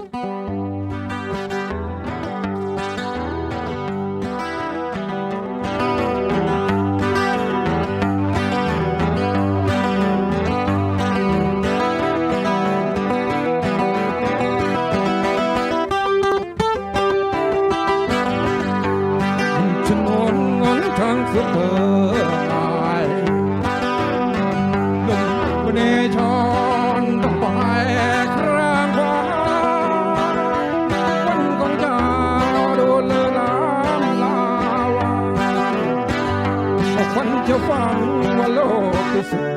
ถนนหนทางสุดเธอไปลมเนชอ Lord.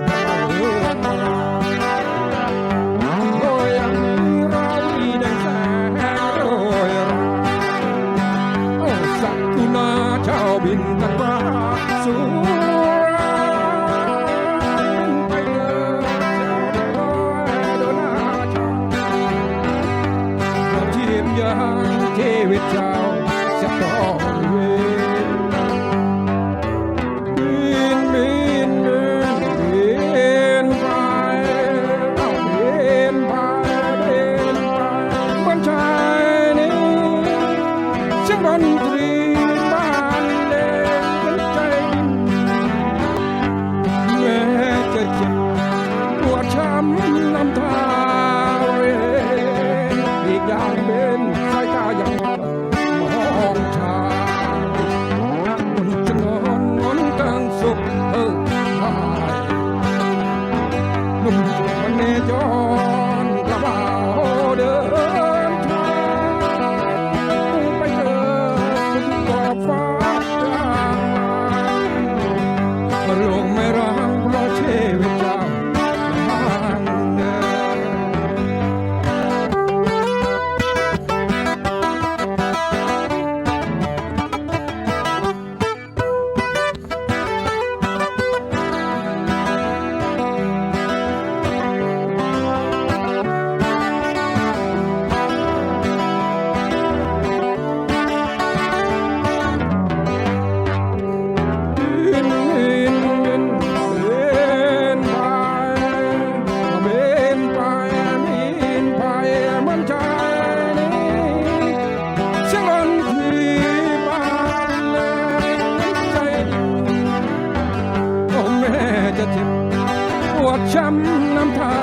ช้ำน้ำตา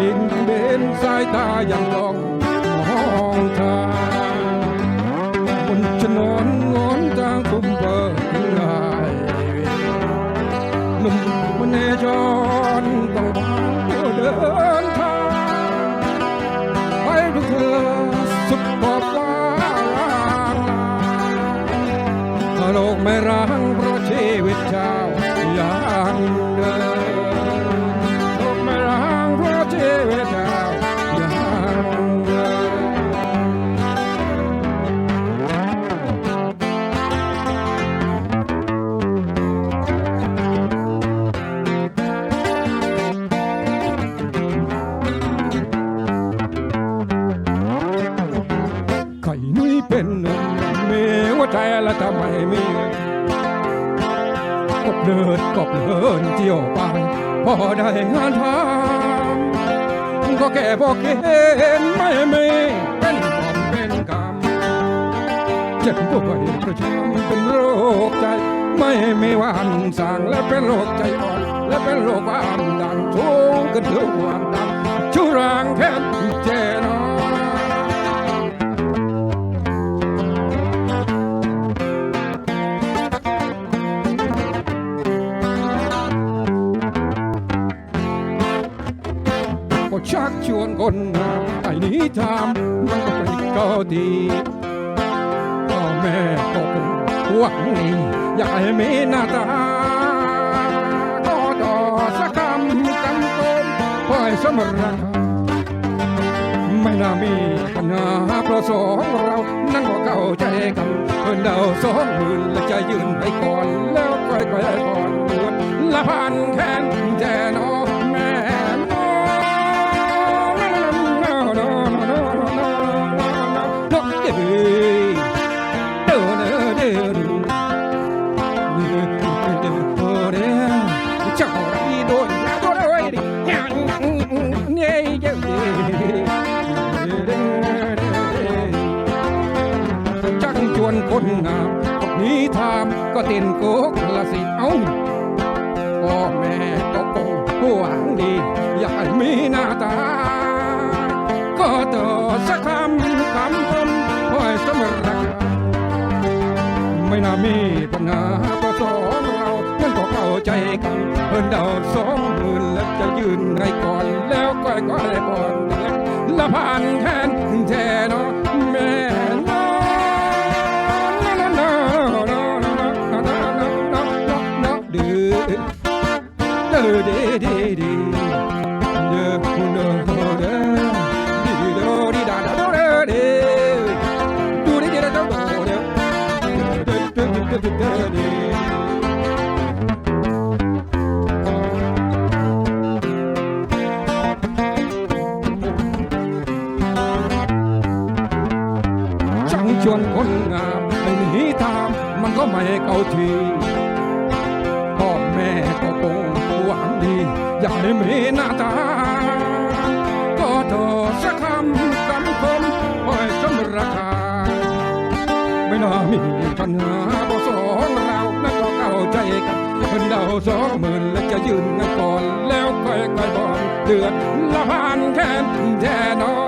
ดินเบนสายตายังต้องมองเธอ เที่ยวไปพอได้งานทำก็แก่บอกเห็นไม่มีเป็นความเป็นกรรมเจ็บป่วยประจำเป็นโรคใจ ไม่มีวันสั่งและเป็นโรคใจอ่อนและเป็นโรคความดันทุกข์กระดูกควานดันชูรางแทนเจ็บ น anytime nobody go deep. Oh man, open what me, yeah, me not a God or Sakam, come home, why summer. ไม่น่ามีปัญหาเพราะสองเรานั่งก็เข้าใจกันเพิ่นเราสองหมื่นและจะยืนไปก่อนแล้วค่อยๆก่อนวนละพันแค้นแต่นอน จังจวนคนงามพวกนี้ทามก็ตินกุกละสิเอ้าพ่อแม่ตกปงผู้หวังดี อยากมีหน้าตา น่ามีปัญหาเพราะสองเรานั้นก็เข้าใจกันเพิ่นเดาสองหมื่นแล้วจะยืนให้ก่อนแล้วก็ก็ให้ก่อนละผ่านแทนแท้เนาะ ทีพ่อแม่ก็คงหวังดี อยากให้มีหน้าตา ก็เธอสักคำคำคมคอยสมราคา ไม่น่ามีปัญหาเพราะสองเรานั้นก็เข้าใจกันเพิ่นเดาสองหมื่นแล้วจะยืนกันก่อน แล้วค่อยค่อยบอนเดือดละพันแค่แท่นอแ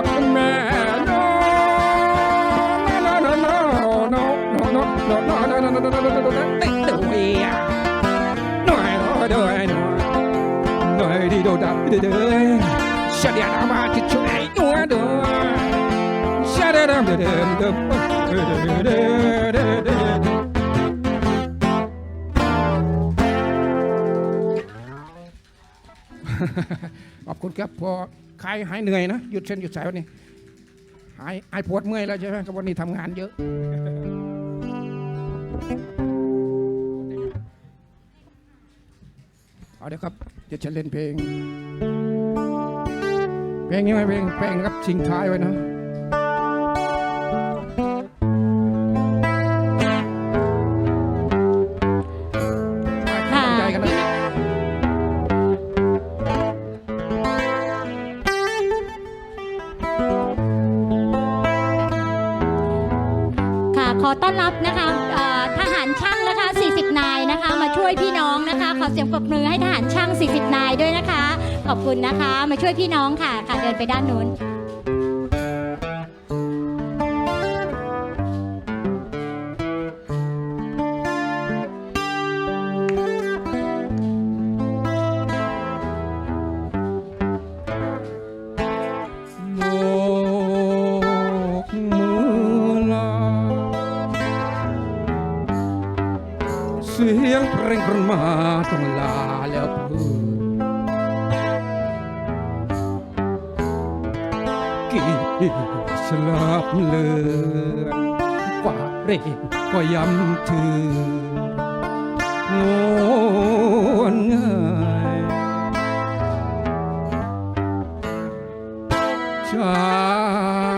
ขอบคุณครับพอใครหายเหนื่อยนะ หยุดเส้นหยุดสายวันนี้ หายหายปวดเมื่อยแล้วใช่ไหมครับวันนี้ทำงานเยอะ เอาเดี๋ยวครับเดี๋ยวจะเล่นเพลง เพลงนี้ไหมเพลงเพลงครับชิงท้ายไว้นะ คุณนะคะ มาช่วยพี่น้องค่ะค่ะเดินไปด้านนู้นบกมือลาเสียงเพลงครนมาต้องลาแล้วเพื่อ สลับเลือนกว่าเร่งก็ย้ำถืองวนง่ายจา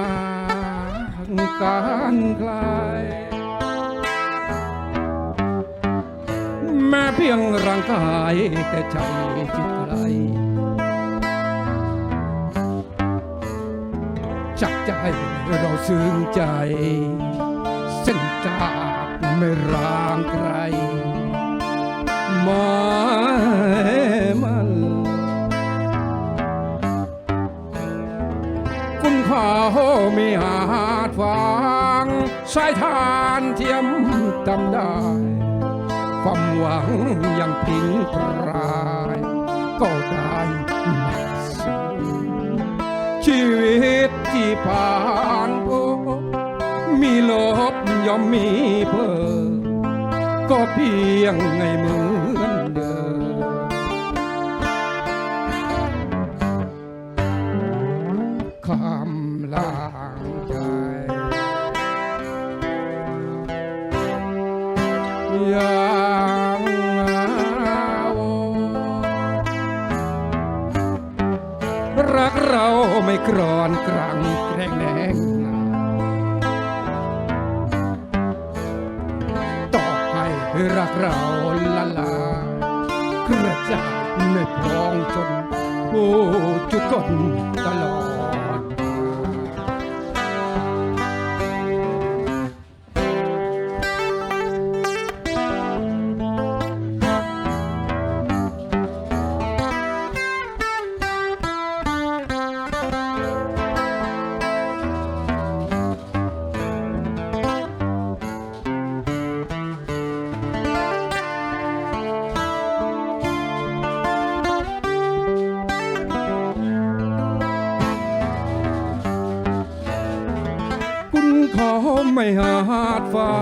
กการไกลแม้เพียงร่างกายแต่ใจจิต จักใจเราซึ้งใจ เส้นจากไม่ร่างไกลมายมันคุณข้าวมีหาดฟังสายทานเทียมจำได้ ความหวังยังพิงพราย ก็ ผ่านพบมีลบย่อมมีเพิ่มก็เพียงไงเมือ กรอนกรังแกรงแนงต่อให้รักเราละลากระจายในพรองจนผู้จุกนตลอด ฟา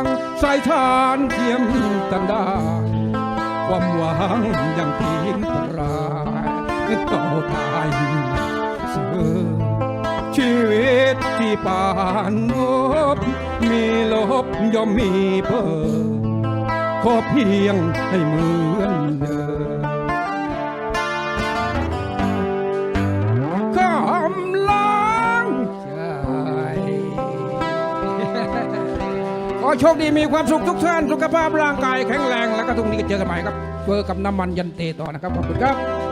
งสายทานเทียมกันดาความหวังยังพินรายต่อตายเสือชีวิตที่ปานงบมีลบย่อมมีเพิ่มขอเพียงให้เหมือน โชคดีมีความสุขทุกท่าน สุขภาพร่างกายแข็งแรง แล้วก็ทุกนี้ก็เจอกันใหม่ครับ เจอกับน้ำมันยันเตต่อนะครับ ขอบคุณครับ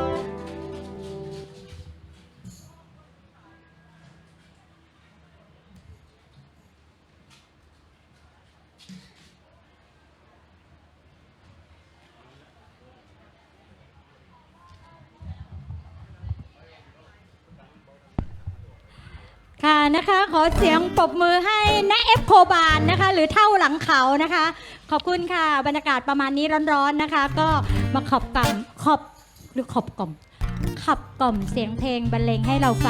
นะคะ ขอเสียงปรบมือให้ณเอฟโคบานนะคะ หรือเท่าหลังเขานะคะ ขอบคุณค่ะ บรรยากาศประมาณนี้ร้อนๆนะคะ ก็มาขอบกล่อมขอบหรือขอบกล่อมขับกล่อมเสียงเพลงบรรเลงให้เราฟัง